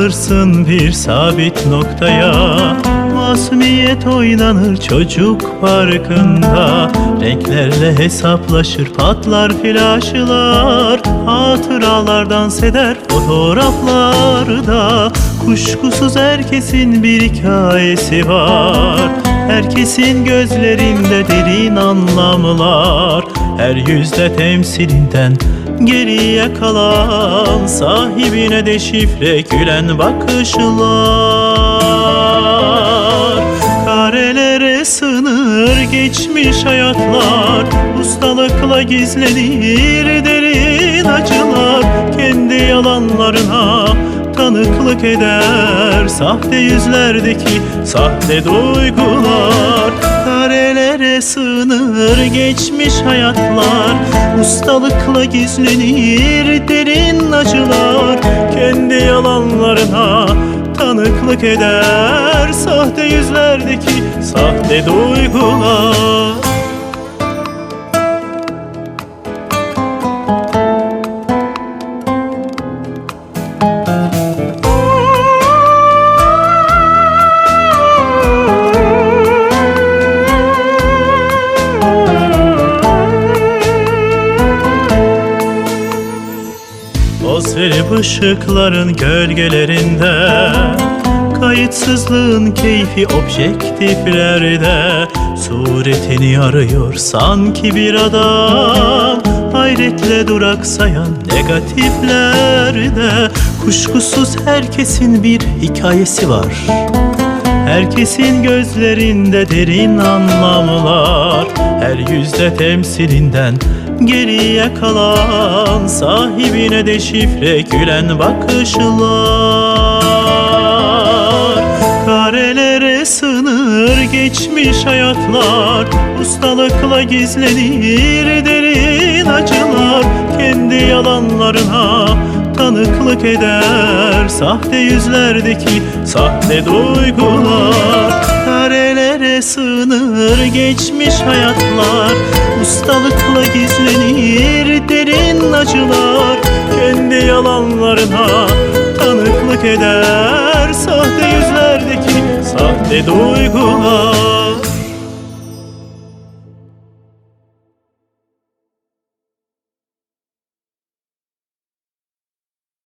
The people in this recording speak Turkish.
varırsın bir sabit noktaya. Masumiyet oynanır çocuk parkında. Renklerle hesaplaşır patlar flaşlar. Hatıralar dans eder fotoğraflarda. Kuşkusuz herkesin bir hikayesi var. Herkesin gözlerinde derin anlamlar. Her yüzde temsilinden geriye kalan Sahibine de şifre gülen bakışlar. Karelere sınır geçmiş hayatlar Ustalıkla gizlenir derin acılar. Kendi yalanlarına tanıklık eder Sahte yüzlerdeki sahte duygular. Karelere sığınır geçmiş hayatlar Ustalıkla gizlenir derin acılar. Kendi yalanlarına tanıklık eder Sahte yüzlerdeki sahte duygular Toz verip ışıkların gölgelerinde Kayıtsızlığın keyfi objektiflerde. Suretini arıyor sanki bir adam Hayretle duraksayan negatiflerde. Kuşkusuz herkesin bir hikayesi var. Herkesin gözlerinde derin anlamlar Her yüzde temsilinden geriye kalan Sahibine de şifre gülen bakışlar. Karelere sınır geçmiş hayatlar Ustalıkla gizlenir derin acılar. Kendi yalanlarına tanıklık eder Sahte yüzlerdeki sahte duygular. Karelere sığınır geçmiş hayatlar. Ustalıkla gizlenir derin acılar. Kendi yalanlarına tanıklık eder Sahte yüzlerdeki sahte duygular